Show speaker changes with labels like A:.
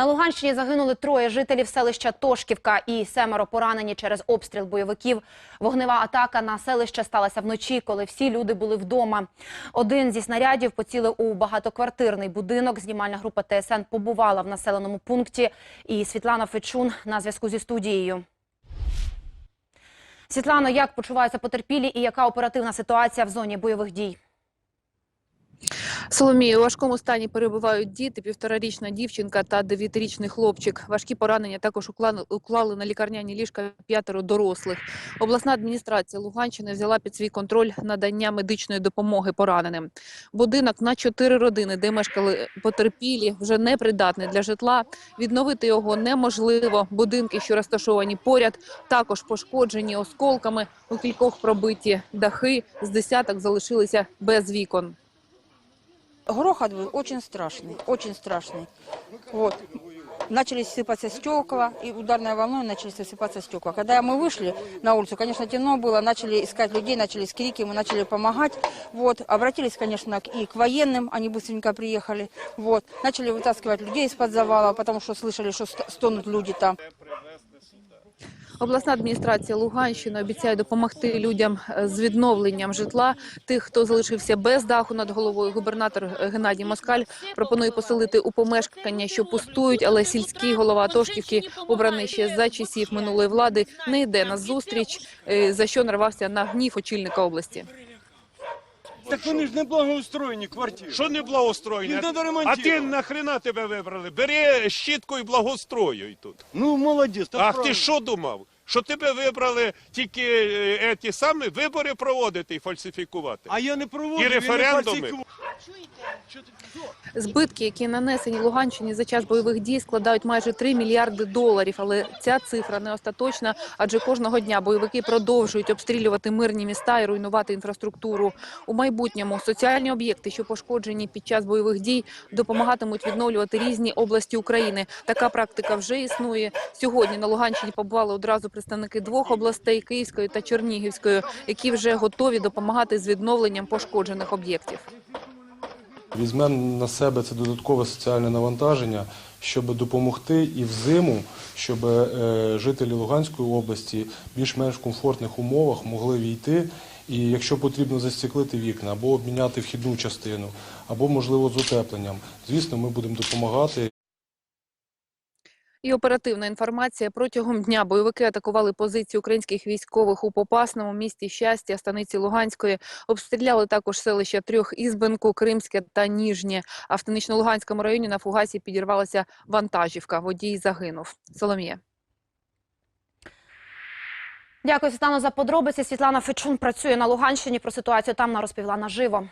A: На Луганщині загинули троє жителів селища Тошківка і семеро поранені через обстріл бойовиків. Вогнева атака на селище сталася вночі, коли всі люди були вдома. Один зі снарядів поцілив у багатоквартирний будинок. Знімальна група ТСН побувала в населеному пункті. І Світлана Фечун на зв'язку зі студією. Світлано, як почуваються потерпілі і яка оперативна ситуація в зоні бойових дій?
B: Соломії, у важкому стані перебувають діти, півторарічна дівчинка та дев'ятирічний хлопчик. Важкі поранення також уклали на лікарняні ліжка п'ятеро дорослих. Обласна адміністрація Луганщини взяла під свій контроль надання медичної допомоги пораненим. Будинок на чотири родини, де мешкали потерпілі, вже непридатний для житла. Відновити його неможливо. Будинки, що розташовані поряд, також пошкоджені осколками. У кількох пробиті дахи з десяток залишилися без вікон.
C: Грохот был очень страшный, очень страшный. Вот. Начали сыпаться стекла, и ударной волной начали сыпаться стекла. Когда мы вышли на улицу, конечно, темно было, начали искать людей, начались крики, мы начали помогать. Вот. Обратились, конечно, к- и к военным, они быстренько приехали. Вот. Начали вытаскивать людей из-под завала, потому что слышали, что ст- стонут люди там.
B: Обласна адміністрація Луганщини обіцяє допомогти людям е, з відновленням житла. Тих, хто залишився без даху над головою. Губернатор е, Геннадій Москаль пропонує поселити у помешкання, що пустують, але сільський голова Тошківки, обраний ще за часів минулої влади, не йде на зустріч, е, за що нарвався на гнів очільника області.
D: Так вони ж не благоустроєні квартири.
E: Що не благоустроєні?
D: Їх
E: А
D: ремонтувати.
E: ти нахрена тебе вибрали? Бери щітку і благоустроюй тут.
D: Ну, молодець. так
E: Ах ти що думав? Що тебе вибрали тільки е, ті самі вибори проводити і фальсифікувати?
D: А я не проводжу,
E: І референдуми.
D: Я не фальсифікую.
B: Збитки, які нанесені Луганщині за час бойових дій, складають майже 3 мільярди доларів. Але ця цифра не остаточна, адже кожного дня бойовики продовжують обстрілювати мирні міста і руйнувати інфраструктуру. У майбутньому соціальні об'єкти, що пошкоджені під час бойових дій, допомагатимуть відновлювати різні області України. Така практика вже існує. Сьогодні на Луганщині побували одразу представники двох областей Київської та Чернігівської, які вже готові допомагати з відновленням пошкоджених об'єктів.
F: Візьмемо на себе це додаткове соціальне навантаження, щоб допомогти і взиму, щоб е, жителі Луганської області в більш-менш комфортних умовах могли війти. І якщо потрібно застеклити вікна або обміняти вхідну частину, або можливо з утепленням, звісно, ми будемо допомагати.
B: І оперативна інформація протягом дня бойовики атакували позиції українських військових у Попасному місті Щастя, станиці Луганської. Обстріляли також селища Трьох Ізбенку, Кримське та Ніжнє. А в Станично-Луганському районі на фугасі підірвалася вантажівка. Водій загинув. Соломія.
A: Дякую, Світлано, за подробиці. Світлана Фечун працює на Луганщині. Про ситуацію там нам розповіла наживо.